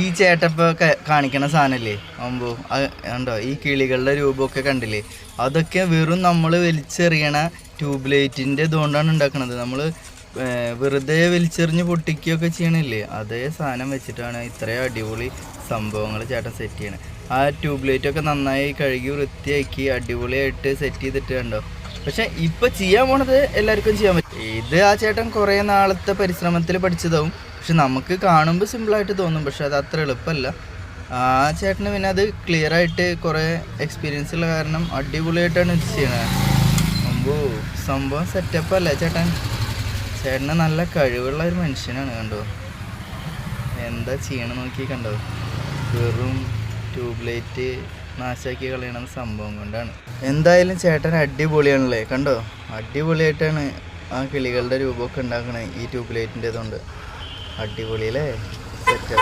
ഈ ചേട്ടപ്പ കാണിക്കണ സാധനല്ലേ? അമ്പോ കണ്ടോ? ഈ കിളികളുടെ രൂപമൊക്കെ കണ്ടില്ലേ? അതൊക്കെ വെറും നമ്മൾ വലിച്ചെറിയണ ട്യൂബ് ലൈറ്റിന്റെ ഇതുകൊണ്ടാണ് ഉണ്ടാക്കുന്നത് നമ്മൾ വെറുതെ വലിച്ചെറിഞ്ഞ് പൊട്ടിക്കുകയൊക്കെ ചെയ്യണില്ലേ? അതേ സാധനം വെച്ചിട്ടാണ് ഇത്രയും അടിപൊളി സംഭവങ്ങൾ ചേട്ടൻ സെറ്റ് ചെയ്യണത് ആ ട്യൂബ് ലൈറ്റൊക്കെ നന്നായി കഴുകി വൃത്തിയാക്കി അടിപൊളിയായിട്ട് സെറ്റ് ചെയ്തിട്ട് കണ്ടോ? പക്ഷെ ഇപ്പൊ ചെയ്യാൻ പോണത് എല്ലാവർക്കും ചെയ്യാൻ പറ്റും. ഇത് ആ ചേട്ടൻ കുറേ നാളത്തെ പരിശ്രമത്തിൽ പഠിച്ചതാവും. പക്ഷെ നമുക്ക് കാണുമ്പോൾ സിമ്പിൾ ആയിട്ട് തോന്നും. പക്ഷെ അത് അത്ര എളുപ്പമല്ല. ആ ചേട്ടന് പിന്നെ അത് ക്ലിയർ ആയിട്ട് കുറേ എക്സ്പീരിയൻസ് ഉള്ള കാരണം അടിപൊളിയായിട്ടാണ് ഇത് ചെയ്യണത്. അമ്പോ സംഭവം അല്ല ചേട്ടൻ? ചേട്ടന് നല്ല കഴിവുള്ള ഒരു മനുഷ്യനാണ് കണ്ടോ? എന്താ ചെയ്യണം നോക്കി കണ്ടോ? വെറും ട്യൂബ് ലൈറ്റ് നാശാക്കി കളയണ സംഭവം കൊണ്ടാണ്. എന്തായാലും ചേട്ടൻ അടിപൊളിയാണല്ലേ? കണ്ടോ? അടിപൊളിയായിട്ടാണ് ആ കിളികളുടെ രൂപമൊക്കെ ഉണ്ടാക്കണേ ഈ ട്യൂബ് ലൈറ്റിന്റെ ഇതുകൊണ്ട് സെറ്റ്